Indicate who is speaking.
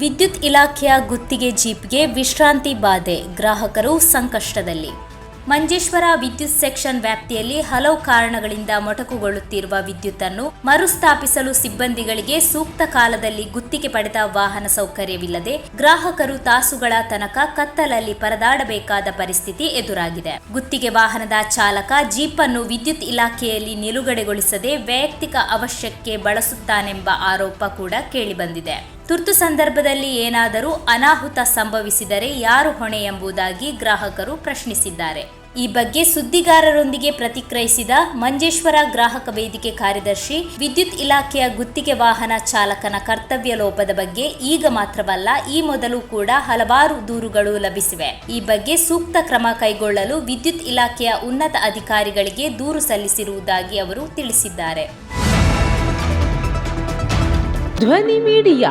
Speaker 1: ವಿದ್ಯುತ್ ಇಲಾಖೆಯ ಗುತ್ತಿಗೆ ಜೀಪ್ಗೆ ವಿಶ್ರಾಂತಿ ಬಾಧೆ, ಗ್ರಾಹಕರು ಸಂಕಷ್ಟದಲ್ಲಿ. ಮಂಜೇಶ್ವರ ವಿದ್ಯುತ್ ಸೆಕ್ಷನ್ ವ್ಯಾಪ್ತಿಯಲ್ಲಿ ಹಲವು ಕಾರಣಗಳಿಂದ ಮೊಟಕುಗೊಳ್ಳುತ್ತಿರುವ ವಿದ್ಯುತ್ತನ್ನು ಮರುಸ್ಥಾಪಿಸಲು ಸಿಬ್ಬಂದಿಗಳಿಗೆ ಸೂಕ್ತ ಕಾಲದಲ್ಲಿ ಗುತ್ತಿಗೆ ಪಡೆದ ವಾಹನ ಸೌಕರ್ಯವಿಲ್ಲದೆ ಗ್ರಾಹಕರು ತಾಸುಗಳ ತನಕ ಕತ್ತಲಲ್ಲಿ ಪರದಾಡಬೇಕಾದ ಪರಿಸ್ಥಿತಿ ಎದುರಾಗಿದೆ. ಗುತ್ತಿಗೆ ವಾಹನದ ಚಾಲಕ ಜೀಪ್ ಅನ್ನು ವಿದ್ಯುತ್ ಇಲಾಖೆಯಲ್ಲಿ ನಿಲುಗಡೆಗೊಳಿಸದೆ ವೈಯಕ್ತಿಕ ಅವಶ್ಯಕ್ಕೆ ಬಳಸುತ್ತಾನೆಂಬ ಆರೋಪ ಕೂಡ ಕೇಳಿಬಂದಿದೆ. ತುರ್ತು ಸಂದರ್ಭದಲ್ಲಿ ಏನಾದರೂ ಅನಾಹುತ ಸಂಭವಿಸಿದರೆ ಯಾರು ಹೊಣೆ ಎಂಬುದಾಗಿ ಗ್ರಾಹಕರು ಪ್ರಶ್ನಿಸಿದ್ದಾರೆ. ಈ ಬಗ್ಗೆ ಸುದ್ದಿಗಾರರೊಂದಿಗೆ ಪ್ರತಿಕ್ರಿಯಿಸಿದ ಮಂಜೇಶ್ವರ ಗ್ರಾಹಕ ವೇದಿಕೆ ಕಾರ್ಯದರ್ಶಿ, ವಿದ್ಯುತ್ ಇಲಾಖೆಯ ಗುತ್ತಿಗೆ ವಾಹನ ಚಾಲಕನ ಕರ್ತವ್ಯ ಲೋಪದ ಬಗ್ಗೆ ಈಗ ಮಾತ್ರವಲ್ಲ, ಈ ಮೊದಲು ಕೂಡ ಹಲವಾರು ದೂರುಗಳು ಲಭಿಸಿವೆ. ಈ ಬಗ್ಗೆ ಸೂಕ್ತ ಕ್ರಮ ಕೈಗೊಳ್ಳಲು ವಿದ್ಯುತ್ ಇಲಾಖೆಯ ಉನ್ನತ ಅಧಿಕಾರಿಗಳಿಗೆ ದೂರು ಸಲ್ಲಿಸಿರುವುದಾಗಿ ಅವರು ತಿಳಿಸಿದ್ದಾರೆ.
Speaker 2: ಧ್ವನಿ ಮೀಡಿಯಾ